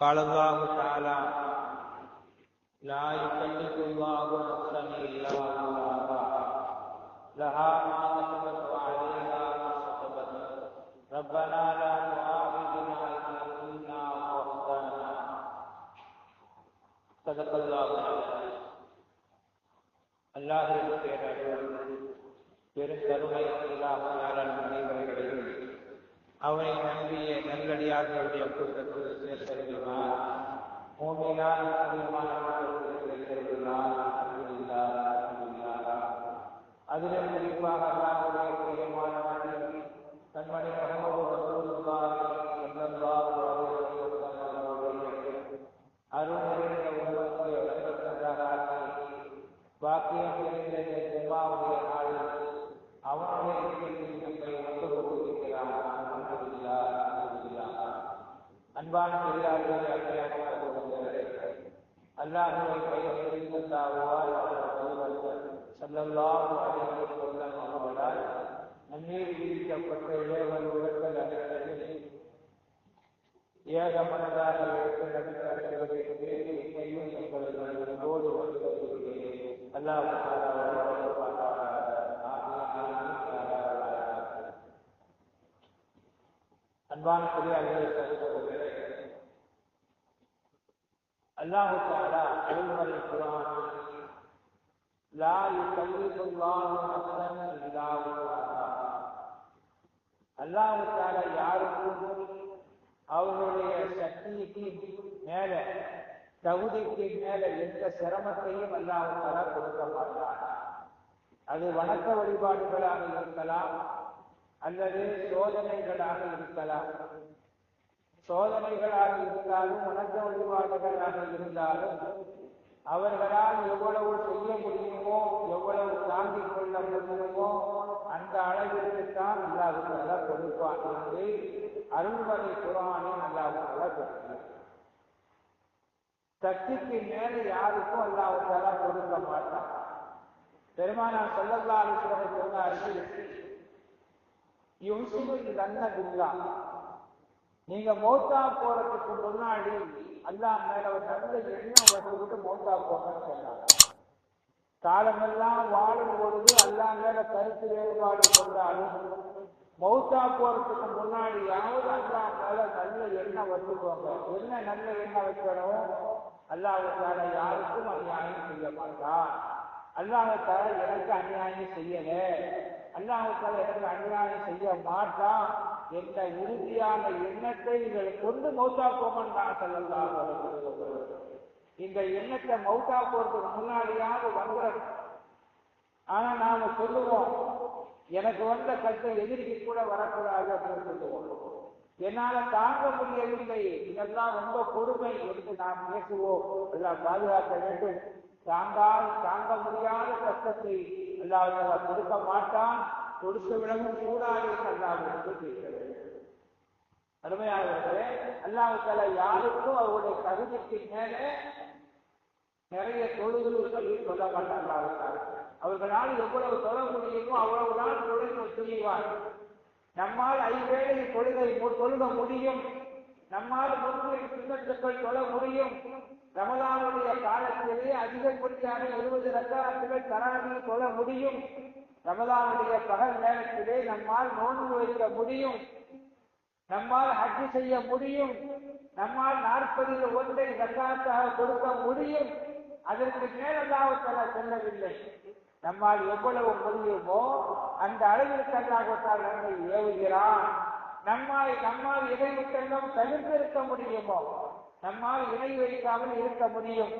قال الله تعالى لا يكلف الله نفسا الا وسعها. لها ما كسبت وعليها ما كسبت ربنا لا تؤاخذنا ان كنا اخطانا صدق الله العظيم. اللہ کے پیارے پیارے کرم ہے اللہ تعالی نے அவனை நம்பிய நல்லடியார்களுடைய கூட்டத்தில் சேர்த்திருக்கிறார் மூமினால் அதிலும் குறிப்பாக அல்லாஹுடைய பிரியமான கண்மணி பாக்கியம் நிறைந்த ஜென்மாவுடைய நாளில் அவனுடைய ஒன்று கொண்டிருக்கிறான் அன்பான பெரியார்களே அன்றைய அல்லாஹுவை பெயர் அவர்களால் விதிக்கப்பட்ட உலகங்கள் அல்லாஹ் அன்பான பெரியார்களே அல்லாஹு தாலா குரான் லா யுகல்லிஃபு அல்லாஹு நஃப்ஸன் இல்லா அல்லாஹு தாலா யாருக்கும் அவர்களுடைய சக்திக்கு மேல தகுதிக்கு மேல எந்த சிரமத்தையும் அல்லாஹு தாலா கொடுக்க மாட்டார் அது வணக்க வழிபாடுகளாக இருக்கலாம் அல்லது சோதனைகளாக இருக்கலாம். சோதனைகளாக இருந்தாலும் வணக்க வழிபாடுகளாக இருந்தாலும் அவர்களால் எவ்வளவு செய்ய முடியுமோ எவ்வளவு தாங்கிக் கொள்ள முடியுமோ அந்த அளவிற்கு தான் அல்லாஹுக்காக கொடுப்பான் என்று அருள்வகை குரானை அல்லாஹுக்காக சக்திக்கு மேலே யாருக்கும் அல்லாஹுக்காக கொடுக்க மாட்டான். பெருமானார் சொல்லல்லா அலுவலகம் சொன்னார்கள் நீங்க மௌத்தா போறதுக்கு முன்னாடி அல்லாஹ் மேல ஒரு நல்ல எண்ணம் வந்துவிட்டு மௌத்தா போங்கன்னு சொன்னாங்க. காலமெல்லாம் வாழும் பொழுது அல்லாஹ் மேல கருத்து வேறுபாடு கொண்டாலும் மௌத்தா போறதுக்கு முன்னாடியாவது அல்லாஹ் மேல நல்ல எண்ணம் வச்சுக்கோங்க. என்ன நல்ல எண்ணம் வைக்கணும் அல்லாஹால யாருக்கும் அநியாயம் செய்ய மாட்டான். அல்லாஹால எனக்கு அநியாயம் செய்யல. அல்லாஹால எனக்கு அநியாயம் செய்ய மாட்டான் என்ற உறுதியான எண்ணத்தை நீங்கள் கொண்டு மௌத்தா போமன் நான் சொல்லலாம் இந்த எண்ணத்தை மௌத்தா போறதுக்கு முன்னாடியாவது வந்துடும் ஆனா நாம சொல்லுவோம் எனக்கு வந்த கஷ்டம் எதிரிக்கு கூட வரக்கூடாது அப்படின்னு சொல்லுவோம். என்னால தாங்க முடியவில்லை. இதெல்லாம் ரொம்ப கொடுமை என்று நாம் பேசுவோம். எல்லாம் பாதுகாக்க வேண்டும். தாங்கால் தாங்க முடியாத கஷ்டத்தை அல்லாவிட கொடுக்க மாட்டான். கொடுக்க விடவும் கூடாது என்று அல்லாஹ் பேசுகிறது அருமையானவர்களே யாருக்கும் அவருடைய கருதிக்கு மேலே நிறைய தொழுகைகள் சொல்ல மாட்டார்கள் அவர்களால் எவ்வளவு தொட முடியுமோ அவ்வளவு நாள் தொழில் செய்வார். நம்மால் ஐவேளை தொழிலை தொழுக முடியும். நம்மால் முன்னுரை சின்னத்துக்கள் தொழ முடியும். ரமலானுடைய காலத்திலே அதிகப்படியான இருபது ரக்காரத்துகள் தராவி தொழ முடியும். ரமலானுடைய பகல் நேரத்திலே நம்மால் நோன்பு வைக்க முடியும். நம்மால் ஹஜ்ஜு செய்ய முடியும். நம்மால் நாற்பதில் ஒன்றை ஜக்காத்தாக கொடுக்க முடியும். அதற்கு மேலல்லாவத்தால சொல்லவில்லை. நம்மால் எவ்வளவு முடியுமோ அந்த அளவிற்கு அல்லாவத்தால் நம்மை ஏவுகிறான். நம்மால் நம்மால் இணை விட்டெல்லாம் தவிர்த்திருக்க முடியுமோ? நம்மால் இணை வைக்காமல் இருக்க முடியும்.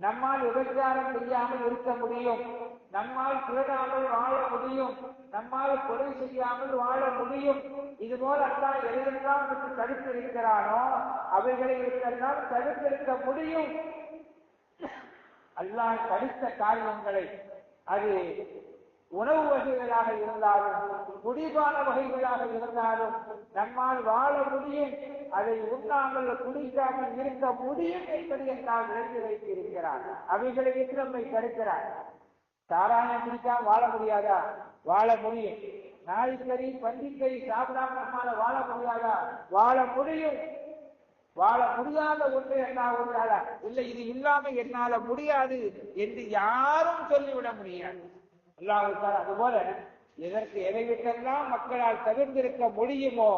நம்மால் விபச்சாரம் செய்யாமல் இருக்க முடியும். நம்மால் திருடாமல் வாழ முடியும். நம்மால் கொலை செய்யாமல் வாழ முடியும். இது போல அல்லா எதையெல்லாம் விட்டு இருக்கிறானோ அவைகளை விட்டெல்லாம் தடுத்திருக்க முடியும். அல்லாஹ் தடுத்த காரியங்களை அது உணவு வகைகளாக இருந்தாலும் குடிபான வகைகளாக இருந்தாலும் நம்மால் வாழ முடியும். அதை உண்ணாமல் குடிக்காமல் இருக்க முடியும் என்பதை என்னால் விளங்கி வைத்திருக்கிறார். அவைகளை நம்மை தடுக்கிறார்? சாராயம் குடிக்காம வாழ முடியாதா? வாழ முடியும். நாய்க்கறி பன்றிக்கறி சாப்பிடாம நம்மால வாழ முடியாதா? வாழ முடியும். வாழ முடியாத ஒன்று என்ன இல்லை இது இல்லாம என்னால முடியாது என்று யாரும் சொல்லிவிட முடியாது. அல்லாஹ் அதுபோல இதற்கு எதை விட்டெல்லாம் மக்களால் தவிர்ந்திருக்க முடியுமோ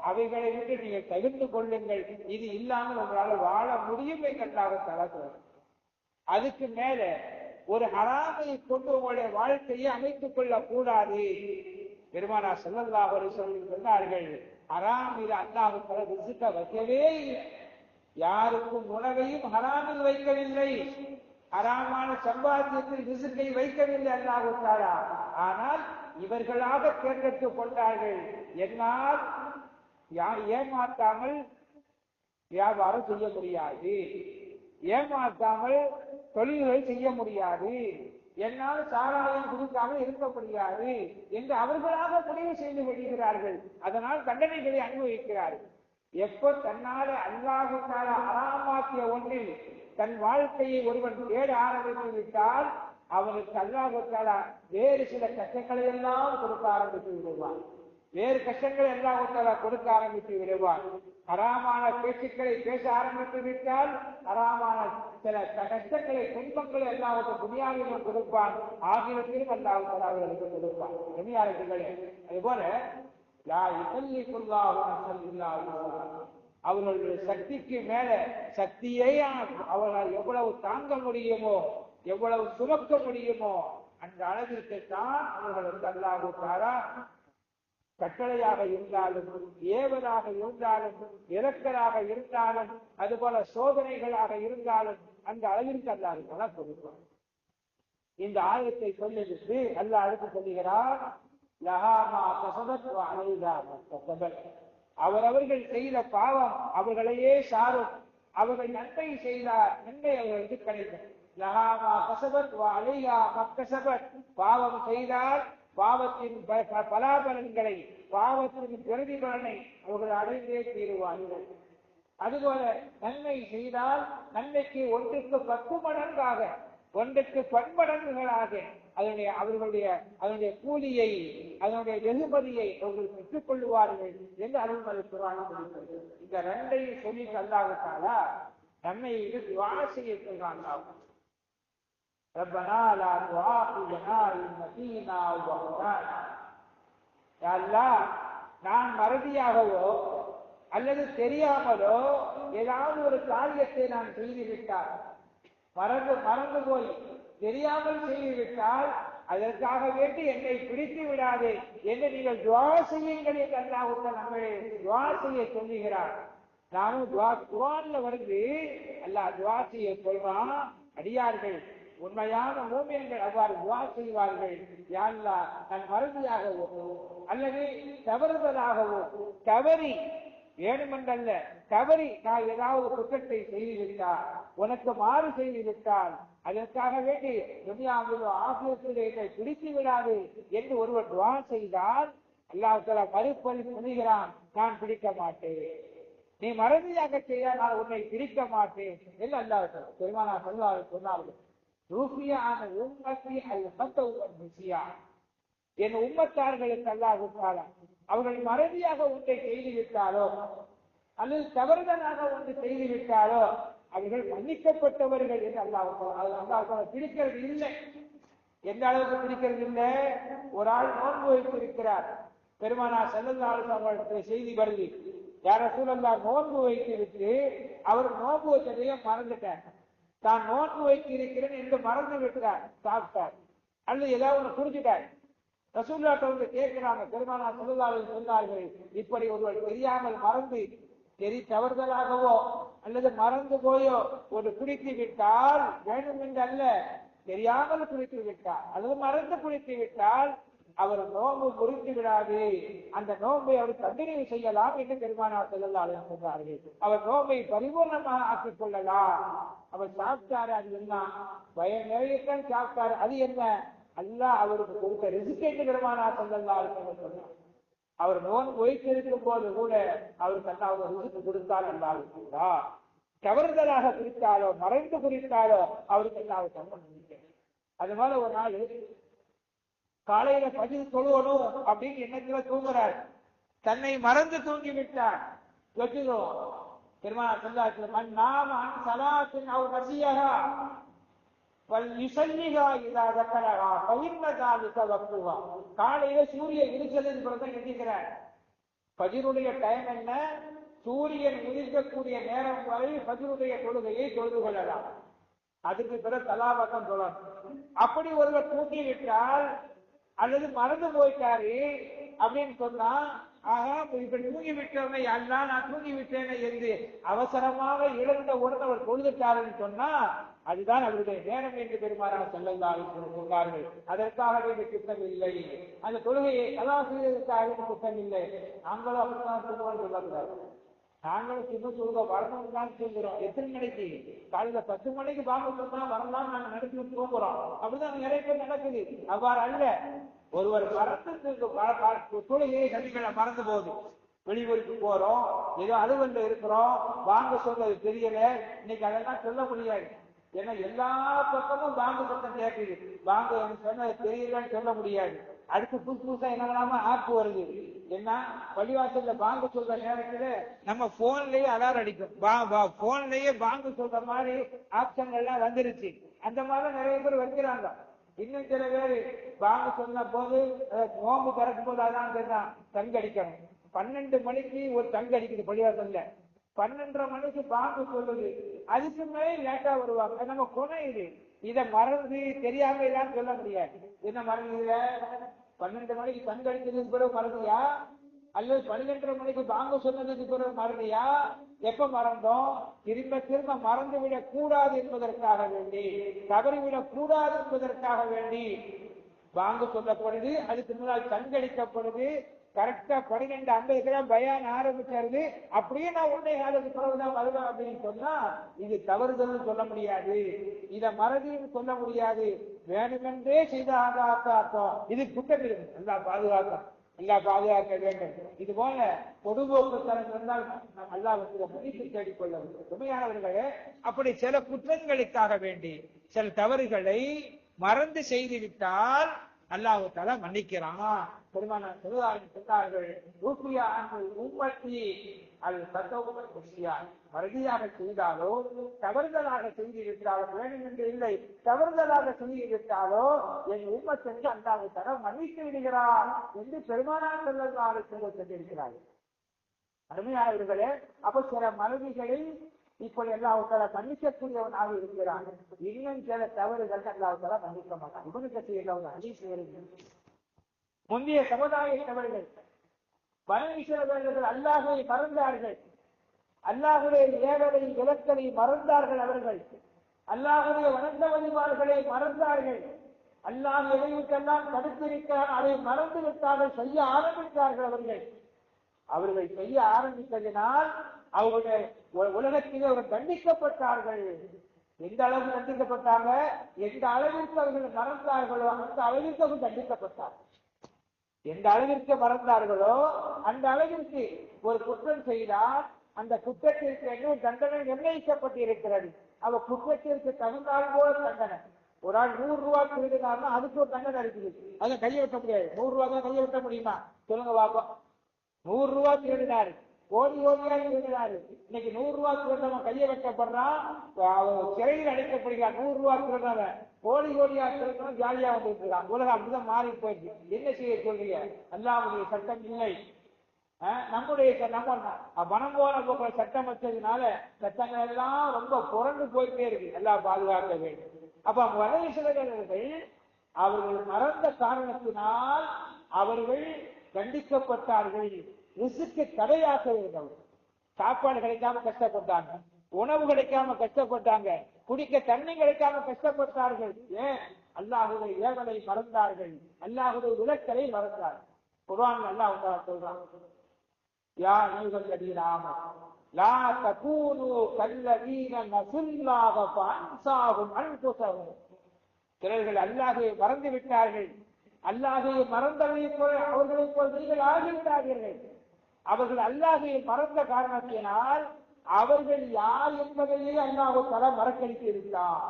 அவைகளை விட்டு நீங்கள் தவிர்த்து கொள்ளுங்கள். இது இல்லாமல் உங்களால் வாழ முடியும் என்றாக தலக்கிறது அதுக்கு மேல ஒரு ஹராமை கொண்டு உங்களுடைய வாழ்க்கையை அமைத்துக் கொள்ள கூடாது பெருமானா செல்லல்லா ஒரு சொல்லி சொன்னார்கள் ஹராமில் அல்லாஹுக்களை ரிசுக்க வைக்கவே இல்லை. யாருக்கும் உணவையும் ஹராமில் வைக்கவில்லை. அறாமான சம்பாத்தியத்தில் ரிசுக்கை வைக்கவில்லை அல்லாஹுத்தாரா ஆனால் இவர்களாக தேர்ந்தெடுத்துக் கொண்டார்கள். என்னால் ஏமாற்றாமல் வியாபாரம் செய்ய முடியாது. ஏமாற்றாமல் தொழில்களை செய்ய முடியாது. என்னால் சாராயம் கொடுக்காமல் இருக்க முடியாது என்று அவர்களாக முடிவு செய்து விடுகிறார்கள் அதனால் தண்டனைகளை அனுபவிக்கிறார்கள். எப்போ தன்னால அல்லாஹுக்கால அறாமாக்கிய ஒன்றில் தன் வாழ்க்கையை ஒருவன் தேட ஆரம்பித்து விட்டால் அவனுக்கு அல்லாஹுக்கால வேறு சில கஷ்டங்களை எல்லாம் கொடுக்க ஆரம்பித்து விடுவான். வேறு கஷ்டங்களை அல்லாஹுக்கால கொடுக்க ஆரம்பித்து விடுவான். அறாமான பேச்சுக்களை பேச ஆரம்பித்து விட்டால் அறாமான சில கஷ்டங்களை துன்பங்களை அல்லாவுக்கு துணியாவிலும் கொடுப்பான். ஆகியவற்றிலும் அல்லாஹுக்கால அவர்களுக்கு கொடுப்பான். துணியாளர்களே அதுபோல அவர்களுடைய சக்திக்கு மேல சக்தியை அவர்கள் எவ்வளவு தாங்க முடியுமோ எவ்வளவு சுமக்க முடியுமோ அந்த அளவிற்கு தான் அவர்களுக்கு அல்லாஹுத்தாரா கட்டளையாக இருந்தாலும் ஏவலாக இருந்தாலும் இறக்கலாக இருந்தாலும் அதுபோல சோதனைகளாக இருந்தாலும் அந்த அளவிற்கு அல்லாஹ் கொடுப்பார் இந்த ஆயத்தை சொல்லிவிட்டு அல்லாஹ் அடுத்து சொல்லுகிறார் அவரவர்கள் செய்த பாவம் அவர்களையே சாரும். அவர்கள் நன்மை செய்தார். நன்மை அவர்களுக்கு கிடைக்கும் லஹாமா கசபத் அலையா மக்கசபத் பாவம் செய்தால் பாவத்தின் பலாபலன்களை பாவத்தின் பிரதிபலனை அவர்கள் அடைந்தே தீருவார்கள். அதுபோல நன்மை செய்தால் நன்மைக்கு ஒன்றுக்கு பத்து மடங்காக ஒன்றுக்கு பன்மடங்குகளாக அதனுடைய அவர்களுடைய அதனுடைய கூலியை அதனுடைய வெகுமதியை அவர்கள் பெற்றுக் கொள்வார்கள் என்று அருள்மதி புராணம் இந்த ரெண்டையும் சொல்லி அல்லாவிட்டாலா நம்மை இது துவா செய்ய சொல்றாங்க ربنا لا تؤاخذنا إن نسينا أو أخطأنا يا الله நான் மறதியாகவோ அல்லது தெரியாமலோ ஏதாவது ஒரு காரியத்தை நான் செய்துவிட்டால் மறந்து மறந்து போய் தெரியாமல் செய்துவிட்டால் அதற்காக வேண்டி என்னை பிடித்து விடாதே என்று நீங்கள் துவா செய்யுங்கள் என்று அல்லாஹ் நம்மளை துவா செய்ய சொல்லுகிறார். நானும் துவா குரான்ல வருது. அல்லாஹ் துவா செய்ய சொல்றான். அடியார்கள் உண்மையான ஓமியங்கள் அவ்வாறு துவா செய்வார்கள். யாழ்லா நான் மறதியாகவோ அல்லது தவறுதலாகவோ தவறி வேணுமென்றல்ல தவறி நான் ஏதாவது குற்றத்தை செய்து உனக்கு மாறு செய்து விட்டால் அதற்காக வேண்டி துனியாவிலோ ஆசிரியத்தில் என்னை பிடித்து விடாது என்று ஒருவர் துவா செய்தால் அல்லாஹால மறுப்பதி துணிகிறான் நான் பிடிக்க மாட்டேன். நீ மறதியாக செய்ய நான் உன்னை பிடிக்க மாட்டேன் என்று அல்லாஹ் பெருமானா சொல்லார்கள் சொன்னார்கள். ரூபியான உம்மத்தி ருசியா என் உம்மத்தார்களுக்கு அல்லாஹ் அவர்கள் மறதியாக ஒன்றை செய்து விட்டாலோ அல்லது தவறுதலாக ஒன்று செய்து விட்டாலோ அவர்கள் மன்னிக்கப்பட்டவர்கள் என்று அல்லாஹ் அல்லாஹ் பிடிக்கிறது இல்லை. எந்த அளவுக்கு பிரிக்கிறது இல்லை? ஒரு ஆள் நோன்பு வைத்திருக்கிறார். பெருமானா செல்லல்லாலும் அவர்களுடைய செய்தி வருது. யார சூழல்லா நோன்பு வைத்து விட்டு அவர் நோன்பு வச்சதையே மறந்துட்டார். தான் நோன்பு வைத்து இருக்கிறேன் என்று மறந்து விட்டுறார் சாப்பிட்டார். அல்லது ஏதாவது ஒன்று குடிச்சிட்டார். ரசூல்லாட்ட வந்து கேட்கிறாங்க. பெருமானா செல்லல்லாலும் சொன்னார்கள் இப்படி ஒருவர் தெரியாமல் மறந்து தெரி தவறுதலாகவோ அல்லது மறந்து போயோ ஒரு குடித்து விட்டால் வேண்டும் என்று அல்ல தெரியாமல் குடித்து விட்டார் அல்லது மறந்து குடித்து விட்டால் அவர் நோம்பு முறித்து விடாது. அந்த நோம்பை அவர் கண்டினியூ செய்யலாம் என்று பெருமானார் செல்லலாம் சொல்றார்கள் அவர் நோம்பை பரிபூர்ணமாக ஆக்கிக் கொள்ளலாம். அவர் சாப்பிட்டாரு அது என்ன? பய சாப்பிட்டாரு அது என்ன? அல்ல அவருக்கு கொடுத்த ரிசிக் பெருமானார் செல்லலாம் சொன்னார். அவர் நோன் வைத்திருக்கும் போது கூட அவர் அல்லாவது கொடுத்தால் நல்லா அல்லாவுக்குங்களா தவறுதலாக குறித்தாலோ மறைந்து குறித்தாலோ அவருக்கு அல்லாவது சொன்ன அது மாதிரி ஒரு நாள் காலையில பதிவு தொழுவணும் அப்படின்னு எண்ணத்துல தூங்குறார். தன்னை மறந்து தூங்கி விட்டார் வச்சுக்கோ பெருமாள் சொல்லாச்சு மண் நாம சலாத்தின் அவர் நசியகா காலையில சூரியன் இருக்கிறது தான் எண்ணிக்கிறார் டைம் என்ன? சூரியன் இருக்கக்கூடிய நேரம் வரை பதினுடைய தொழுகையை தொழுது கொள்ளலாம். அதுக்கு பிறகு தலாபக்கம் தொழணும் அப்படி ஒருவர் தூக்கி விட்டால் அல்லது மறந்து போயிட்டாரு அப்படின்னு சொன்னா ஆஹா இப்ப தூங்கி விட்டோமே எல்லாம் நான் தூங்கி விட்டேனே என்று அவசரமாக இழந்த உடனே அவர் கொழுதுட்டாருன்னு சொன்னா அதுதான் அவருடைய நேரம் என்று பெருமாறாக செல்லலாம் சொன்னார்கள் அதற்காகவே இந்த குற்றம் இல்லை. அந்த தொழுகையை கலா செய்வதற்காக குற்றம் இல்லை. நாங்களும் அப்படித்தான் சொல்லுவாங்க சொல்லக்கூடாது நாங்களும் சின்ன சொல்லுங்க வரணும் தான் சொல்கிறோம் எத்தனை மணிக்கு? காலையில பத்து மணிக்கு பாம்பு சொன்னா வரலாம். நாங்க நடத்தி தூங்குறோம் அப்படிதான் நிறைய பேர் நடக்குது. அவ்வாறு அல்ல. ஒருவர் மறந்து தொழுகையை சனிக்கிழமை மறந்து போகுது. வெளியூருக்கு போறோம். ஏதோ அலுவலில் இருக்கிறோம். வாங்க சொல்றது தெரியல. இன்னைக்கு அதெல்லாம் சொல்ல முடியாது. ஏன்னா எல்லா பக்கமும் பாங்கு சத்தம் கேட்குது பாங்கு சொன்ன சொன்னது தெரியலன்னு சொல்ல முடியாது. அடுத்து புதுசு புதுசா என்ன ஆப் வருது. என்ன பள்ளிவாசல்ல பாங்கு சொல்ற நேரத்துல நம்ம போன்லயே அலாரம் அடிக்கும். போன்லயே பாங்கு சொல்ற மாதிரி ஆப்ஷன்கள்லாம் வந்துருச்சு. அந்த மாதிரி நிறைய பேர் வைக்கிறாங்க இன்னும் சில பேர் பாங்கு சொன்ன போது நோம்பு பறக்கும் போது அதான் சொன்னான் தங்க அடிக்கணும் பன்னெண்டு மணிக்கு ஒரு தங்க அடிக்குது பள்ளிவாசல்ல. பன்னெண்டரை மணிக்கு பாங்கு சொல்லுது. அதுக்கு மேலே லேட்டா வருவாங்க. நம்ம குணம் இது. இதை மறந்து தெரியாம எல்லாம் சொல்ல முடியாது. என்ன மறந்துல பன்னெண்டு மணிக்கு கண் அடிச்சதுக்கு பிறகு மறந்தியா? அல்லது பன்னிரெண்டரை மணிக்கு பாங்கு சொன்னதுக்கு பிறகு மறந்தியா? எப்ப மறந்தோம்? திரும்ப திரும்ப மறந்து விடக் கூடாது என்பதற்காக வேண்டி தவறிவிடக் கூடாது என்பதற்காக வேண்டி. பாங்கு சொல்லப்படுது அதுக்கு முன்னால் கண்கடிக்கப்படுது கரெக்டா பனிரெண்டு ஐம்பதுக்கெல்லாம் பயான் ஆரம்பிச்சாரு அப்படியே நான் உன்னை அதுக்கு பிறகுதான் வருவேன் அப்படின்னு சொன்னா இது தவறுதல் சொல்ல முடியாது. இத மறதின்னு சொல்ல முடியாது. வேணுமென்றே செய்த ஆகாத்தம் இது குற்றம் நல்லா பாதுகாக்கம் நல்லா பாதுகாக்க வேண்டும். இது போல பொதுபோக்குத்தனம் இருந்தால் நாம் அல்லா வந்து மன்னிப்பு தேடிக்கொள்ள வேண்டும். உண்மையானவர்களே அப்படி சில குற்றங்களுக்காக வேண்டி சில தவறுகளை மறந்து செய்துவிட்டால் அல்லாஹு தலா மன்னிக்கிறான். பெருமான சொல்லுவார்கள் சொன்னார்கள் ரூபியா உம்மத்தி அது சத்தவுமை குஷியா மறுதியாக செய்தாலோ தவறுதலாக செய்திருந்தாலோ வேண்டும் என்று இல்லை. தவறுதலாக செய்திருந்தாலோ என் உம்மத்திற்கு அல்லாஹு தலா மன்னித்து விடுகிறார் என்று பெருமானார் செல்வதாக சொல்ல சென்றிருக்கிறார்கள் அருமையானவர்களே அப்ப சில மனைவிகளை இப்படி அல்லாஹால மன்னிக்கக்கூடியவனாக இருக்கிறான். இன்னும் சில தவறுகள் அல்லாஹால மன்னிக்க மாட்டான். உபனிஷத்து கட்சியில் ஒரு முந்தைய சமுதாயத்தவர்கள் தவறுகள் பரமேஸ்வரர்கள் அல்லாஹை மறந்தார்கள். அல்லாஹுடைய ஏவலை விளக்கலை மறந்தார்கள் அவர்கள். அல்லாஹுடைய வணங்க வழிபாடுகளை மறந்தார்கள். அல்லாஹ் எதைவிட்டெல்லாம் தடுத்திருக்கிறான் அதை மறந்து விட்டார்கள் செய்ய ஆரம்பித்தார்கள் அவர்கள். அவர்கள் செய்ய ஆரம்பித்ததினால் அவருடைய உலகத்திலே அவர் தண்டிக்கப்பட்டார்கள். எந்த அளவுக்கு தண்டிக்கப்பட்டாங்க? எந்த அளவிற்கு அவர்கள் மறந்தார்களோ அந்த அளவிற்கு அவர் தண்டிக்கப்பட்டார்கள். எந்த அளவிற்கு மறந்தார்களோ அந்த அளவிற்கு ஒரு குற்றம் செய்தால் அந்த குற்றத்திற்கு என்ன தண்டனை நிர்ணயிக்கப்பட்டிருக்கிறது. அவ குற்றத்திற்கு தகுந்தால் போல தண்டனை. ஒரு ஆள் நூறு ரூபாய் திருடினார்னா அதுக்கு ஒரு தண்டனை இருக்குது. அதை கையை வெட்ட முடியாது. நூறு ரூபாய் தான் கையை வெட்ட முடியுமா? சொல்லுங்க பாப்பா நூறு ரூபாய் திருடினாரு கோடி கோடியாக இருக்கிறார். இன்னைக்கு நூறு ரூபாய் திருடவன் கையை வெட்டப்படுறான் சிறையில் அடைக்கப்படுகிறான் நூறு ரூபாய் திருடவன் கோடி கோடியா திருடவன் ஜாலியா வந்துட்டு இருக்கான். உலகம் அப்படிதான் மாறி போயிடுச்சு. என்ன செய்ய சொல்றீங்க? அல்லாவுடைய சட்டம் இல்லை. நம்முடைய நம்ம மனம் போன போகிற சட்டம் வச்சதுனால சட்டங்கள் எல்லாம் ரொம்ப புரண்டு போயிட்டே இருக்கு. எல்லாம் பாதுகாக்க வேண்டும். அப்ப வலைசிலர்கள் அவர்கள் மறந்த காரணத்தினால் அவர்கள் கண்டிக்கப்பட்டார்கள் ரிசுக்கு தடையாக இருந்தவர் சாப்பாடு கிடைக்காம கஷ்டப்பட்டாங்க உணவு கிடைக்காம கஷ்டப்பட்டாங்க குடிக்க தண்ணி கிடைக்காம கஷ்டப்பட்டார்கள். ஏன்? அல்லாஹுடைய ஏவலை மறந்தார்கள். அல்லாஹுடைய விளக்கலை மறந்தார்கள். குரான் அல்லாஹ் சொல்றான் யா அய்யுஹல்லதீனாம லா தகூனு கல்லதீன நசுல்லாஹ ஃபஅன்சாஹும் அன்ஃபுஸஹும். சிலர்கள் அல்லாஹை மறந்து விட்டார்கள் அல்லாஹை மறந்தவரை போல அவர்களை போல் நீங்கள் ஆகிவிட்டார்கள். அவர்கள் அல்லாஹை மறந்த காரணத்தினால் அவர்கள் யார் என்பதையே அல்லாஹு தலா மறக்கடித்து இருக்கிறார்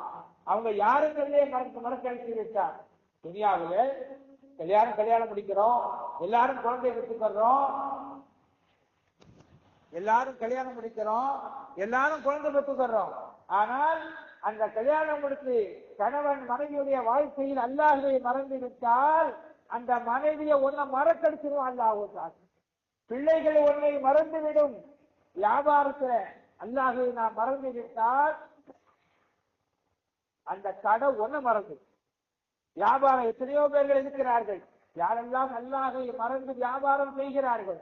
அவங்க யாருங்கிறதே மறக்க மறக்கடித்து விட்டார் துனியாவில கல்யாணம் கல்யாணம் முடிக்கிறோம். எல்லாரும் குழந்தை பெற்றுக்கிறோம் எல்லாரும் கல்யாணம் முடிக்கிறோம். எல்லாரும் குழந்தை பெற்றுக்கிறோம் ஆனால் அந்த கல்யாணம் முடித்து கணவன் மனைவியுடைய வாழ்க்கையில் அல்லாஹுவை மறந்து விட்டால் அந்த மனைவியை ஒன்ன மறக்கடிச்சிடும் அல்லாஹ் பிள்ளைகள் உன்னை மறந்துவிடும். வியாபாரத்துல அல்லாஹை நான் மறந்து விட்டால் அந்த கடை ஒண்ணு மறந்து. வியாபாரம் எத்தனையோ பேர்கள் இருக்கிறார்கள். யாரெல்லாம் அல்லாஹை மறந்து வியாபாரம் செய்கிறார்கள்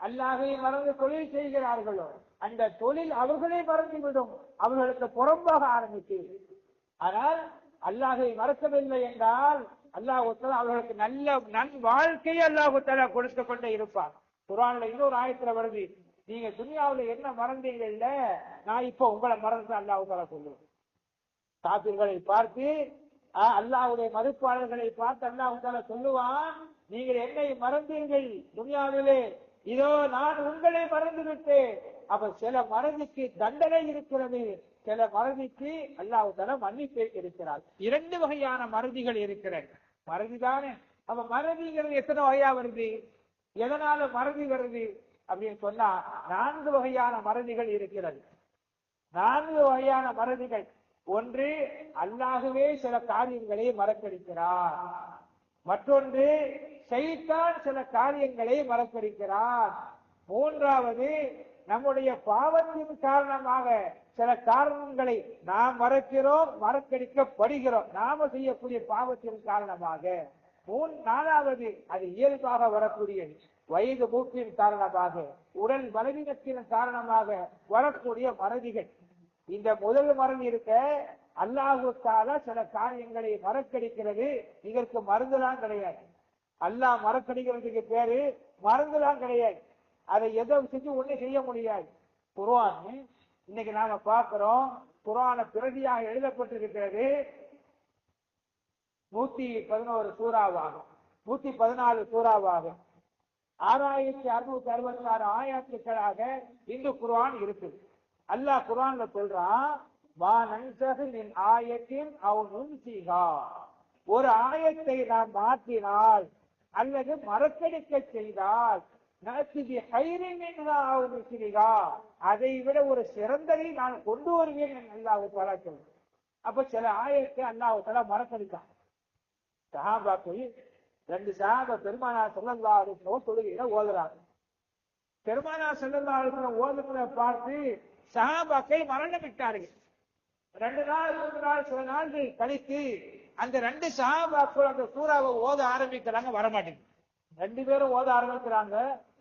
அல்லாஹை மறந்து தொழில் செய்கிறார்களோ அந்த தொழில் அவர்களே மறந்துவிடும். அவர்களுக்கு புறம்பாக ஆரம்பித்து. ஆனால் அல்லாஹை மறக்கவில்லை என்றால் அல்லாஹுத்தலா அவர்களுக்கு நல்ல நன் வாழ்க்கையை அல்லாஹு கொடுத்து கொண்டே இருப்பார் குரான்ல இன்னொரு ஆயத்துல வருது. நீங்க துனியாவுல என்ன மறந்தீங்கல்ல நான் இப்போ உங்களை மறந்து அல்லாஹுத்தாலா சொல்லுவேன் காப்பீர்களை பார்த்து அல்லாவுடைய மறுப்பாளர்களை பார்த்து அல்லாஹ் சொல்லுவான் நீங்கள் என்னை மறந்தீர்கள் துனியாவிலே. இதோ நான் உங்களை மறந்து விட்டேன். அப்ப சில மறதிக்கு தண்டனை இருக்கிறது. சில மறதிக்கு அல்லாஹ் தலா மன்னிப்பு இருக்கிறார் இரண்டு வகையான மறதிகள் இருக்கிறது. மறதிதானே? அப்ப மறதிங்கிறது எத்தனை வகையா வருது? எதனால மறதி வருது அப்படின்னு சொன்னா நான்கு வகையான மறதிகள் இருக்கிறது. நான்கு வகையான மறதிகள். ஒன்று அல்லாகவே சில காரியங்களை மறக்கடிக்கிறார். மற்றொன்று செய்தான் சில காரியங்களை மறக்கடிக்கிறார். மூன்றாவது நம்முடைய பாவத்தின் காரணமாக சில காரணங்களை நாம் மறக்கிறோம் மறக்கடிக்கப்படுகிறோம். நாம செய்யக்கூடிய பாவத்தின் காரணமாக. மூன் நாலாவது அது இயல்பாக வரக்கூடியது வயது மூப்பின் காரணமாக உடல் பலவீனத்தின் காரணமாக வரக்கூடிய மறதிகள். இந்த முதல் மரம் இருக்க அல்லாஹுக்காக சில காரியங்களை மறக்கடிக்கிறது. இதற்கு மருந்துலாம் கிடையாது. அல்லாஹ் மறக்கடிக்கிறதுக்கு பேரு மருந்துலாம் கிடையாது. அதை எதை செஞ்சு ஒண்ணு செய்ய முடியாது. குரான் இன்னைக்கு நாம பாக்குறோம் குரான பிரதியாக எழுதப்பட்டிருக்கிறது. நூத்தி பதினோரு சூறாவாகும். நூத்தி பதினாலு சூறாவாகும். ஆறாயிரத்தி அறுநூத்தி அறுபத்தி ஆறு ஆயாத்துக்களாக இந்து குர்ஆன் இருக்குது. அல்லாஹ் குர்ஆன்ல சொல்றான் வா ஆயத்தின் அவன் சீகா ஒரு ஆயத்தை நாம் மாற்றினால் அல்லது மறக்கடிக்க செய்தால் அதை விட ஒரு சிறந்ததை நான் கொண்டு வருவேன் என்று அல்லாஹ் தஆலா அப்ப சில ஆயத்தை அல்லாஹ் மறக்கடிக்கான் மறக்கடித்தான் போய் ரெண்டு சஹாபா பெருமானா ஸல்லல்லாஹு தொழுகையில ஓதுறாங்க. பெருமானா ஸல்லல்லாஹு அலைஹி ஓதுறத பார்த்து சஹாபாக்கள் மரணம் விட்டார்கள். ரெண்டு நாள் மூன்று நாள் சில நாள்கள் கழித்து அந்த ரெண்டு சஹாபாக்கள் அந்த சூறாவை ஓத ஆரம்பிக்கிறாங்க வரமாட்டேங்குது. ரெண்டு பேரும் ஓத ஆரம்பிக்கிறாங்க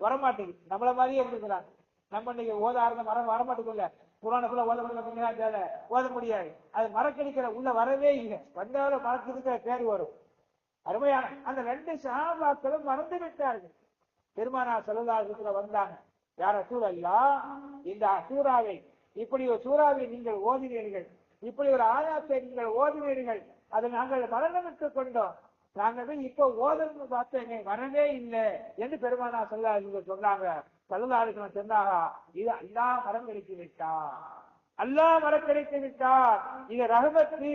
வரமாட்டேங்குது. நம்மள மாதிரியே இருந்துக்கிறாங்க. நம்ம இன்னைக்கு ஓத ஆரம்ப வர வரமாட்டேங்குல்ல புராணக்குள்ள ஓத முடியல ஓத முடியாது. அது மரக்கடிக்கிற உள்ள வரவே இல்லை. வந்தாலும் மரத்துக்கு பேர் வரும். அருமையான அந்த ரெண்டு சகாபாக்களும் மறந்து விட்டார்கள். பெருமானா செல்லதாசத்துல வந்தாங்க. யார அல்லா இந்த அசூராவை இப்படி ஒரு சூறாவை நீங்கள் ஓதினீர்கள். இப்படி ஒரு ஆயாத்தை நீங்கள் ஓதினீர்கள். அதை நாங்கள் மரணமிட்டு கொண்டோம். நாங்கள் இப்ப ஓதல்னு பார்த்தேங்க வரவே இல்லை என்று பெருமானா செல்லாது சொன்னாங்க. செல்லதாசன சொன்னாங்க இது அல்லா மரம் கிடைத்து விட்டான். அல்லாஹ் மறக்கடித்து விட்டார். இது ரகமத்து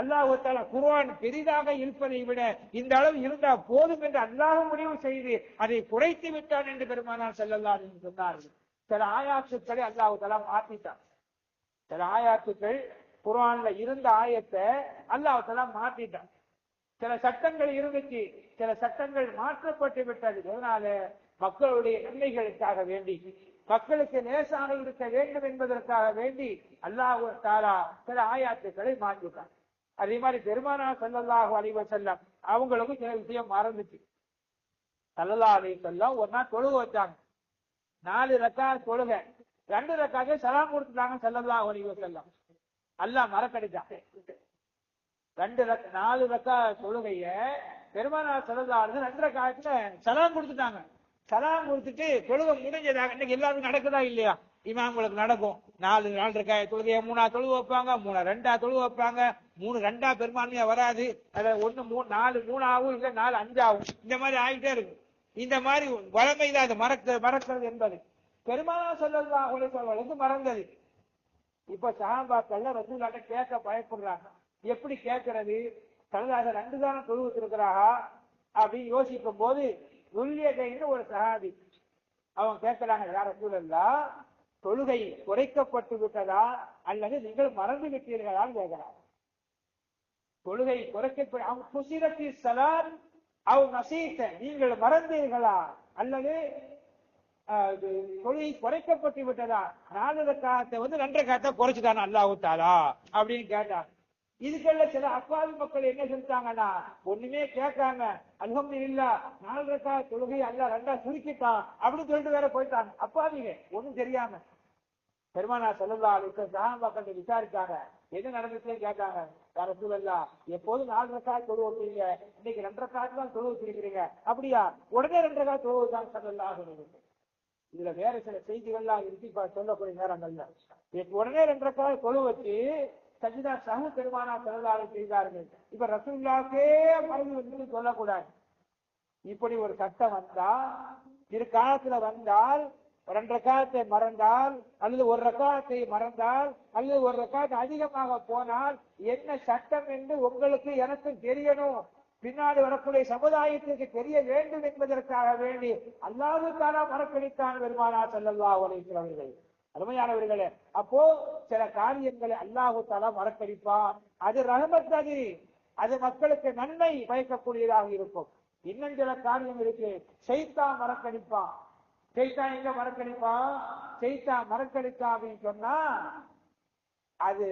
அல்லாஹ் தால குர்வான் பெரிதாக இருப்பதை விட இந்த அளவு இருந்தா போதும் என்று அல்லாஹ் முடிவு செய்து அதை குறைத்து விட்டான் என்று பெருமானார் செல்லல்லார் என்று சொன்னார்கள். சில ஆயாத்துக்களை அல்லாஹ் தலா மாத்திட்டான். சில ஆயாத்துக்கள் குர்வான்ல இருந்த ஆயத்தை அல்லாஹ் தலா மாத்திட்டான். சில சட்டங்கள் இருந்துச்சு. சில சட்டங்கள் மாற்றப்பட்டு விட்டது. அதனால மக்களுடைய நன்மைகளுக்காக வேண்டி மக்களுக்கு நேசாக இருக்க வேண்டும் என்பதற்காக வேண்டி அல்லாஹ் தாலா சில ஆயாத்துக்களை மாற்றிட்டார் அதே மாதிரி பெருமானா சல்லல்லாஹு அலைவ செல்லம் அவங்களுக்கும் சில விஷயம் மறந்துச்சு. சல்லல்லா அலை செல்லம் ஒரு நாள் தொழுக வச்சாங்க. நாலு ரக்கா தொழுக. ரெண்டு ரக்காக சலாம் கொடுத்துட்டாங்க சல்லல்லாஹு அலைவ செல்லம் அல்லாஹ் மறக்கடிச்சாங்க ரெண்டு ரக்க நாலு ரக்கா தொழுகைய பெருமானா சல்லல்லாஹு ரெண்டு ரக்காயத்துல சலாம் கொடுத்துட்டாங்க. சலாம் கொடுத்துட்டு தொழுவ முடிஞ்சதாக இன்னைக்கு எல்லாரும் நடக்குதா இல்லையா? இமாம்களுக்கு நடக்கும். நாலு நாலு இருக்காய தொழுகைய மூணா தொழுவு வைப்பாங்க மூணா ரெண்டா தொழுவு வைப்பாங்க மூணு ரெண்டா பெரும்பான்மையா வராது. அதுல ஒண்ணு மூணு நாலு மூணாவும் இல்ல நாலு அஞ்சாவும். இந்த மாதிரி ஆகிட்டே இருக்கு. இந்த மாதிரி வளமை தான் அது மறக்க மறக்கிறது என்பது. பெருமானா சொல்லலாம் அவங்களுக்கு மறந்தது. இப்ப சஹாபாக்கள்ல ரசூலாட்ட கேட்க பயப்படுறாங்க. எப்படி கேட்கறது? கழுதாக ரெண்டு தானே தொழுவித்து இருக்கிறாரா அப்படின்னு யோசிக்கும் போது துல்லியதைன்னு ஒரு சகாபி. அவங்க கேட்கிறாங்க யார சூழல்லா தொழுகை குறைக்கப்பட்டு விட்டதா? அல்லது நீங்கள் மறந்து விட்டீர்களா? கேட்கிறாங்க. தொழுகை குறைக்கப்பட்டு அவங்க குசிரத்தி சலான் அவங்க நசீத்த நீங்கள் மறந்தீர்களா? அல்லது தொழுகை குறைக்கப்பட்டு விட்டதா? நாலு காலத்தை வந்து ரெண்டரை காலத்தை குறைச்சுட்டான் அல்லாஹு தாலா? அப்படின்னு கேட்டான் இதுக்கெல்லாம் சில அப்பாவி மக்கள் என்ன செஞ்சாங்கன்னா ஒண்ணுமே கேட்காங்க அல்ஹம்து இல்லா நாலு தொழுகை அல்ல ரெண்டா சுருக்கிட்டான் அப்படின்னு சொல்லிட்டு வேற போயிட்டாங்க. அப்பாவிங்க ஒண்ணும் தெரியாம. பெருமானா செல்லல்லா அலிக்க சகாபாக்கள் விசாரிச்சாங்க. என்ன நடந்துச்சுன்னு கேட்டாங்க. வேற சூழல்லா எப்போதும் நாலு ரக்காய் தொழு வைப்பீங்க இன்னைக்கு ரெண்டரை காசு தான் தொழு வச்சிருக்கிறீங்க அப்படியா? உடனே ரெண்டரை காசு தொழு தான் செல்லல்லா சொல்லுங்க இதுல வேற சில செய்திகள்லாம் இருக்கு இப்ப சொல்லக்கூடிய நேரங்கள்ல. உடனே ரெண்டரை காசு தொழு வச்சு சஜிதா சகு பெருமானா செல்லல்லாறு செய்தார்கள். இப்ப ரசூல்லாக்கே மறந்து வந்து சொல்லக்கூடாது. இப்படி ஒரு சட்டம் வந்தா இரு காலத்துல வந்தால் ரெண்டு காலத்தை மறந்தால் அல்லது ஒரு ரக்காத்தை மறந்தால் அல்லது ஒரு ரகத்தை அதிகமாக போனால் என்ன சட்டம் என்று உங்களுக்கு எனக்கு தெரியணும். பின்னாடி வரக்கூடிய சமுதாயத்திற்கு தெரிய வேண்டும் என்பதற்காக வேண்டி அல்லாது தாலா மறக்கடித்தான் பெருமானா செல்லல்லா அவர்கள். அருமையானவர்களே அப்போ சில காரியங்களை அல்லாஹு தாலா மறக்கடிப்பான் அது ரகமத் அது அது மக்களுக்கு நன்மை பயக்கக்கூடியதாக இருக்கும். இன்னும் சில காரியம் இருக்கு. செய்தா மறக்கடிப்பான் செய்தா எங்க மறக்கடிப்பான் செய்தா மறக்கடித்தான் அப்படின்னு சொன்னா அது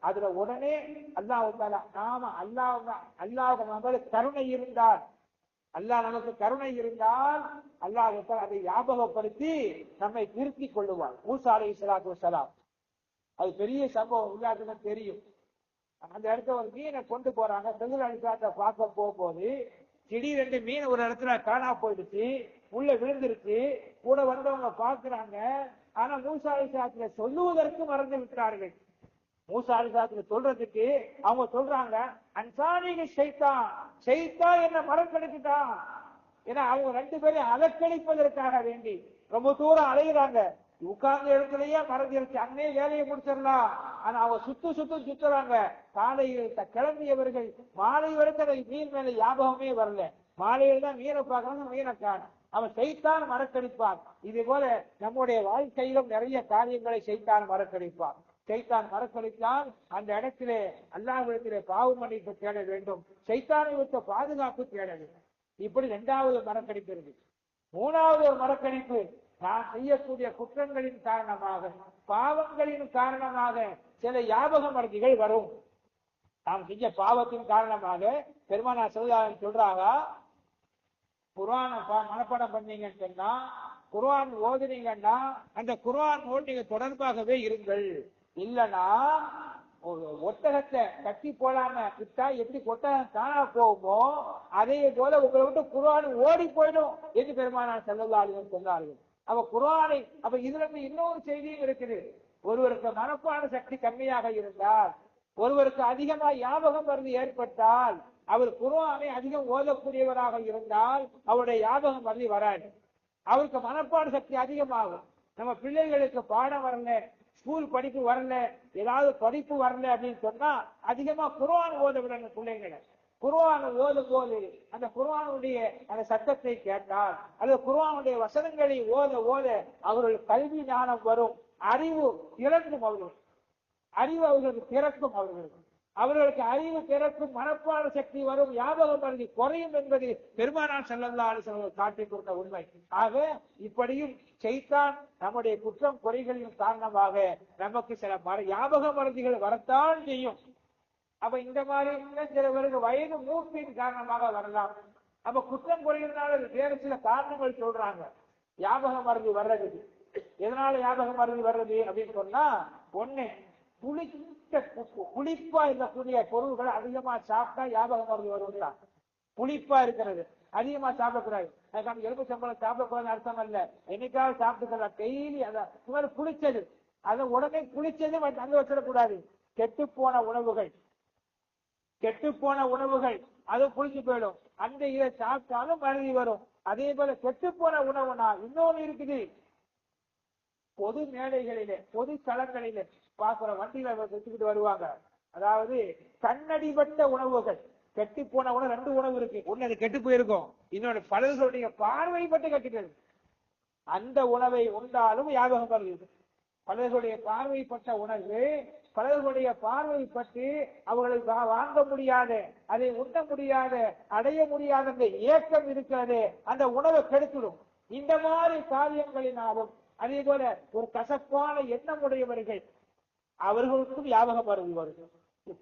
அதுல உடனே அல்லாஹ் தாலா நாம அல்லாஹ் அல்லாஹ் நமக்கு கருணை இருந்தால் அல்லாஹ் நமக்கு கருணை இருந்தால் அல்லாஹ் அதை ஞாபகப்படுத்தி நம்மை திருத்திக் கொள்ளுவார் மூசா அலை சலாத்து வசலாம் அது பெரிய சம்பவம் எல்லாத்துக்கும் தெரியும். அந்த இடத்துல ஒரு மீனை கொண்டு போறாங்க. செதில் அடிக்காத்த பார்க்க போகும்போது திடீரென்று மீன் ஒரு இடத்துல காணா போயிடுச்சு. உள்ள விழுந்துருச்சு. கூட வந்தவங்க பாக்குறாங்க ஆனா மூசா அலிசாத்துல சொல்லுவதற்கு மறந்து விட்டார்கள். மூசா அலிசாத்துல சொல்றதுக்கு அவங்க சொல்றாங்க அன்சானிக செய்தான் செய்தா என்ன மரம் மறக்கடிச்சுட்டான் ஏன்னா அவங்க ரெண்டு பேரும் அலக்கழிப்பதற்காக வேண்டி ரொம்ப தூரம் அலைகிறாங்க உட்கார்ந்த இடத்துலயே மறந்துருச்சு. அங்கேயே வேலையை முடிச்சிடலாம். ஆனா அவங்க சுத்து சுத்து சுத்துறாங்க. காலையில் கிளம்பியவர்கள் மாலை வரைக்கும் மீன் மேல ஞாபகமே வரல. மாலையில் தான் மீனை பார்க்கறாங்க மீனை காணும் அவன் செய்தான் மறக்கடிப்பான். இது போல நம்முடைய வாழ்க்கையிலும் நிறைய காரியங்களை செய்தான் மறக்கடிப்பான். சைத்தான் மறக்களித்தால் அந்த இடத்திலே அல்லாஹ்விடத்திலே பாவ மன்னிப்பு தேட வேண்டும். சைத்தானை விட்ட பாதுகாப்பு தேட வேண்டும். இப்படி இரண்டாவது மறக்கடிக்கிறது மூணாவது ஒரு மறக்கடிப்பு நாம் செய்யக்கூடிய குற்றங்களின் காரணமாக பாவங்களின் காரணமாக சில ஞாபக மறதிகள் வரும். நாம் செஞ்ச பாவத்தின் காரணமாக பெருமானா சொல்லுதாரன் சொல்றாங்க குரான பா- மனப்பாடம் பண்ணீங்கன்னு சொன்னா குர்வான் ஓதுனீங்கன்னா அந்த குர்ஆன் ஓடு நீங்க தொடர்பாகவே இருங்கள். இல்லனா ஒரு ஒட்டகத்தை கட்டி போடாம விட்டா எப்படி ஒட்டகம் காணா போகுமோ அதே போல உங்களை விட்டு குரான் ஓடி போயிடும் என்று பெருமானார் செல்லலாளிகள் சொன்னார்கள். அப்ப குரானை அப்ப இதுல இருந்து இன்னொரு செய்தியும் இருக்குது. ஒருவருக்கு மனப்பான சக்தி கம்மியாக இருந்தால் ஒருவருக்கு அதிகமா ஞாபகம் மருந்து ஏற்பட்டால் அவர் குர்ஆனை அதிகம் ஓதக்கூடியவராக இருந்தால் அவருடைய ஞாபகம் மருந்து வராது. அவருக்கு மனப்பாட சக்தி அதிகமாகும். நம்ம பிள்ளைகளுக்கு பாடம் வரல ஸ்கூல் படிப்பு வரல ஏதாவது படிப்பு வரல அப்படின்னு சொன்னா அதிகமா குர்ஆன் ஓத விடுங்க பிள்ளைங்களை. குருவான ஓதும் போது அந்த குருவானுடைய அந்த சத்தத்தை கேட்டால் அல்லது குருவானுடைய வசனங்களை ஓத ஓத அவர்கள் கல்வி ஞானம் வரும். அறிவு திறக்கும் அவர்கள். அறிவு அவர்களுக்கு திறக்கும் அவர்களுக்கு அவர்களுக்கு அறிவு திறக்கும் மனப்பாட சக்தி வரும் ஞாபகம் மருதி குறையும் என்பது பெருமானார் செல்லல்லா அலிசல்வர் காட்டிக் கொடுத்த உண்மை. ஆக இப்படியும் செய்தான் நம்முடைய குற்றம் குறைகளின் காரணமாக நமக்கு சில மர ஞாபக மருதிகள் வரத்தான் செய்யும். அப்ப இந்த மாதிரி இன்னும் சிலவருக்கு வயது மூப்பின் காரணமாக வரலாம். அப்ப குற்றம் குறைகிறதுனால வேறு சில காரணங்கள் சொல்றாங்க. ஞாபக மருந்து வர்றது. எதனால ஞாபக மருந்து வர்றது அப்படின்னு சொன்னா ஒண்ணு புளித்த புளிப்பா இருக்கக்கூடிய பொருள்களை அதிகமா சாப்பிட்டா ஞாபகம் மருந்து வரும் புளிப்பா இருக்கிறது. அதிகமா சாப்பிடக்கூடாது. அதுக்கான எலும்பு சம்பளம் சாப்பிடக்கூடாதுன்னு அர்த்தம் அல்ல என்னைக்காவது சாப்பிட்டுக்கலாம். டெய்லி அத இந்த புளிச்சது. அதை உடனே புளிச்சது தந்து வச்சிடக்கூடாது. கெட்டு போன உணவுகள். கெட்டு போன உணவுகள். அது புளிச்சு போயிடும். அந்த இதை சாப்பிட்டாலும் மருதி வரும். அதே போல கெட்டு போன உணவுனா இன்னொன்னு இருக்குது. பொது மேடைகளிலே பொது தளங்களிலே பாக்குற வண்டியில வச்சுக்கிட்டு வருவாங்க. அதாவது கண்ணடிபட்ட உணவுகள். கெட்டு போன உணவு ரெண்டு உணவு இருக்கு. ஒண்ணு அது கெட்டு போயிருக்கும். இன்னொன்னு பலர்களுடைய பார்வை பட்டு கட்டிட்டது அந்த உணவை உண்டாலும் ஞாபகம் வருது பலர்களுடைய பார்வைப்பட்ட உணவு பலர்களுடைய பார்வை பட்டு அவர்களுக்கு வாங்க முடியாத அதை உண்ண முடியாத அடைய முடியாத அந்த ஏக்கம் இருக்கிறது. அந்த உணவை கெடுத்துடும். இந்த மாதிரி காரியங்களினாலும் அதே போல ஒரு கசப்பான எண்ணம் உடையவர்கள் அவர்களுக்கும் ஞாபகம் மருந்து வரும்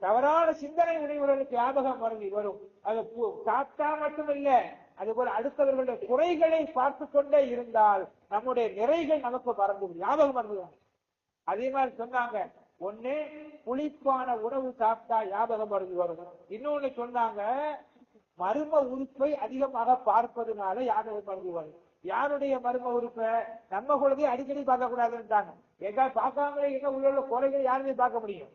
தவறான சிந்தனை நினைவுகளுக்கு ஞாபகம் மருந்து வரும் அது பு- சாப்பிட்டா மட்டுமில்ல அதுபோல அடுத்தவர்களுடைய குறைகளை பார்த்து கொண்டே இருந்தால் நம்முடைய நிறைகள் நமக்கு மறந்து ஞாபகம் மறந்து அதே மாதிரி சொன்னாங்க. ஒண்ணு புளிப்பான உணவு சாப்பிட்டா ஞாபகம் மருந்து வரும் இன்னொன்னு சொன்னாங்க மர்ம உறுப்பை அதிகமாக பார்ப்பதுனால ஞாபகம் மருந்து வரும் யாருடைய மர்ம உறுப்பை? நம்ம குழந்தைய அடிக்கடி பார்க்க கூடாதுன்றாங்க எங்க பார்க்காமலே எங்க உள்ள உள்ள யாருமே பார்க்க முடியும்.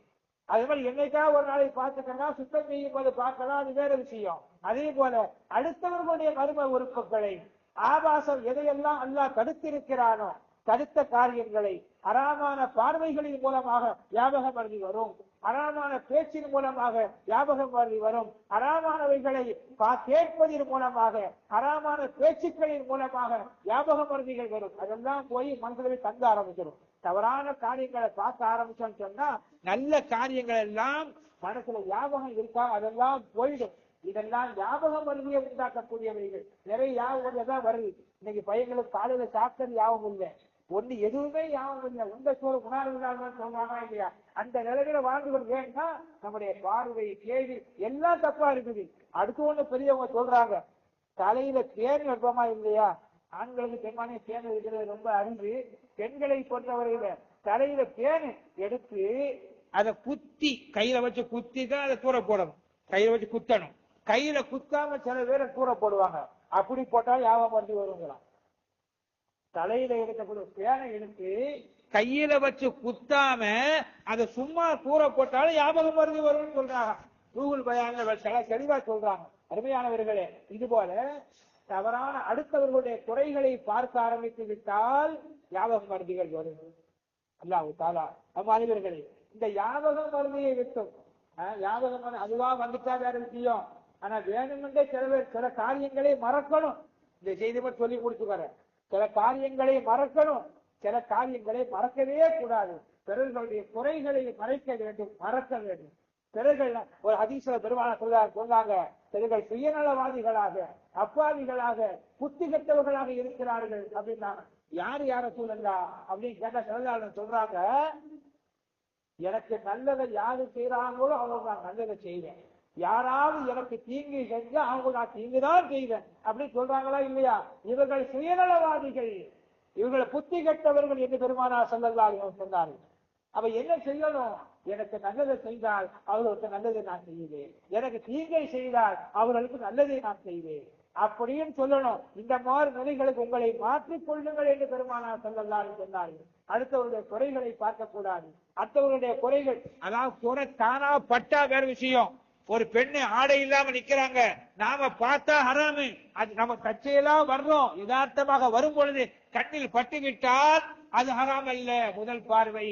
அதே மாதிரி என்னைக்கா ஒரு நாளைக்கு பார்த்துட்டா சுத்தம் செய்யும் போது பார்க்கலாம். அது வேற விஷயம். அதே போல அடுத்தவர்களுடைய மர்ம உறுப்புகளை ஆபாசம் எதையெல்லாம் அல்லாஹ் தடுத்திருக்கிறானோ தடுத்த காரியங்களை அறாமான பார்வைகளின் மூலமாக வியாபகம் வருகி வரும். அறாமான பேச்சின் மூலமாக ஞாபகம் வருகி வரும். அறாமானவைகளை பா- கேட்பதின் மூலமாக அறாமான பேச்சுக்களின் மூலமாக வியாபகம் வருதிகள் வரும். அதெல்லாம் போய் மனசுல தங்க ஆரம்பிச்சிடும் தவறான காரியங்களை பார்க்க ஆரம்பிச்சோம்னு சொன்னா நல்ல காரியங்கள் எல்லாம் மனசுல ஞாபகம் இருக்கா? அதெல்லாம் போயிடும். இதெல்லாம் ஞாபகம் வருகையை உண்டாக்கக்கூடியவைகள். நிறைய ஞாபகம் தான் வருது. இன்னைக்கு பையங்களுக்கு காலையில சாப்பிட்டது ஞாபகம் இல்லை. ஒண்ணு எதுவுமே ஞாபகம் இல்லை. உண்ட சோறு உணர்வு சொல்றாங்க இல்லையா? அந்த நிலையில வாழ்ந்து கொண்டு ஏன்னா நம்முடைய பார்வை கேள்வி எல்லாம் தப்பா இருக்குது. அடுத்து ஒண்ணு பெரியவங்க சொல்றாங்க. தலையில தேன் வைப்போமா இல்லையா? ஆண்களுக்கு பெண்மானே தேன் இருக்கிறது ரொம்ப அன்று பெண்களை பொறுத்தவரையில தலையில தேன் எடுத்து அதை குத்தி கையில வச்சு குத்தி தான் அதை தூர போடணும். கையில வச்சு குத்தணும். கையில குத்தாம சில பேரை தூர போடுவாங்க. அப்படி போட்டால் யாபம் பண்ணி வருங்களாம் தலையில எடுக்கப்படும் பேனை எடுத்து கையில வச்சு குத்தாம அதை சும்மா கூற போட்டாலும் ஞாபகம் மருந்து வரும்னு சொல்றாங்க. கூகுள் பயான தெளிவா சொல்றாங்க. அருமையானவர்களே இது போல தவறான அடுத்தவர்களுடைய குறைகளை பார்க்க ஆரம்பித்து விட்டால் ஞாபக மருந்துகள் வரும். அல்லாஹு தாலா மனிதர்களே இந்த ஞாபக மருந்தையை விட்டும். அஹ், ஞாபக மருந்து அதுவா வந்துட்டா வேற விஷயம் ஆனா வேணுமென்றே சில சில காரியங்களை மறக்கணும். இந்த செய்தி சொல்லி கொடுத்துக்கிறேன் சில காரியங்களை மறக்கணும். சில காரியங்களை மறக்கவே கூடாது. பிறர்களுடைய குறைகளை மறைக்க வேண்டும் மறக்க வேண்டும். பிறர்கள் ஒரு ஹதீஸ்ல பெருமான சொல்றாங்க சொன்னாங்க. பிறர்கள் சுயநலவாதிகளாக அப்பாவிகளாக புத்தி கெட்டவர்களாக இருக்கிறார்கள் அப்படின்னா யார் யார சூழல்லா அப்படின்னு கேட்ட சிறந்தாளர் சொல்றாங்க எனக்கு நல்லதை யாரு செய்யறாங்களோ அவங்க நான் நல்லதை செய்வேன். யாராவது எனக்கு தீங்கு செஞ்சா அவங்க நான் தீங்கு தான் செய்வேன். அப்படின்னு சொல்றாங்களா இல்லையா? இவர்கள் சுயநலவாதிகள். இவர்களை புத்தி கெட்டவர்கள் என்று பெருமானார் சொல்லலாம் சொன்னார்கள். அவ என்ன செய்யணும்? எனக்கு நல்லதை செய்தால் அவர்களுக்கு நல்லதை நான் செய்வேன். எனக்கு தீங்கை செய்தால் அவர்களுக்கு நல்லதை நான் செய்வேன். அப்படின்னு சொல்லணும். இந்த மாதிரி நிலைகளுக்கு உங்களை மாற்றிக் கொள்ளுங்கள் என்று பெருமானார் சொல்லலாம் சொன்னார்கள். அடுத்தவருடைய குறைகளை பார்க்க கூடாது அடுத்தவருடைய குறைகள் அதாவது குறை தானா பட்டா வேற விஷயம். ஒரு பெண்ணு ஆடை இல்லாம நிக்கிறாங்க நாம பார்த்தா ஹராமு. அது நம்ம தச்சையெல்லாம் வர்றோம். யதார்த்தமாக வரும் பொழுது கண்ணில் பட்டுவிட்டால் அது ஹராம் அல்ல முதல் பார்வை.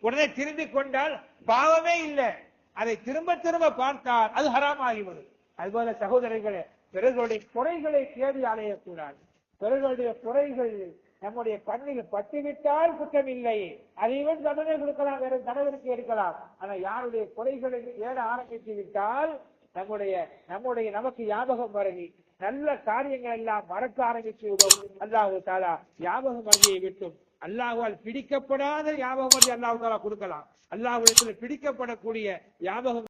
உடனே திரும்பி கொண்டால் பாவமே இல்லை. அதை திரும்ப திரும்ப பார்த்தால் அது ஹராம் ஆகிவிடும் அதுபோல சகோதரர்களே பிறர்களுடைய குறைகளை தேடி அலையக்கூடாது. பிறர்களுடைய குறைகள் நம்முடைய கண்ணில் பட்டுவிட்டால் குற்றம் இல்லை அதையும் தண்டனை கொடுக்கலாம் வேற தடவிற்கு எடுக்கலாம். ஆனா யாருடைய குறைகளை ஏற ஆரம்பித்து விட்டால் நம்முடைய நம்முடைய நமக்கு ஞாபகம் வருகி நல்ல காரியங்கள் எல்லாம் மறக்க ஆரம்பித்து விடும். அல்லாஹு தாலா ஞாபக மருதியை விட்டும். அல்லாஹுவால் பிடிக்கப்படாத ஞாபகம் மருதி அல்லாஹு தாலா கொடுக்கலாம். அல்லாஹுடைய பிடிக்கப்படக்கூடிய ஞாபகம்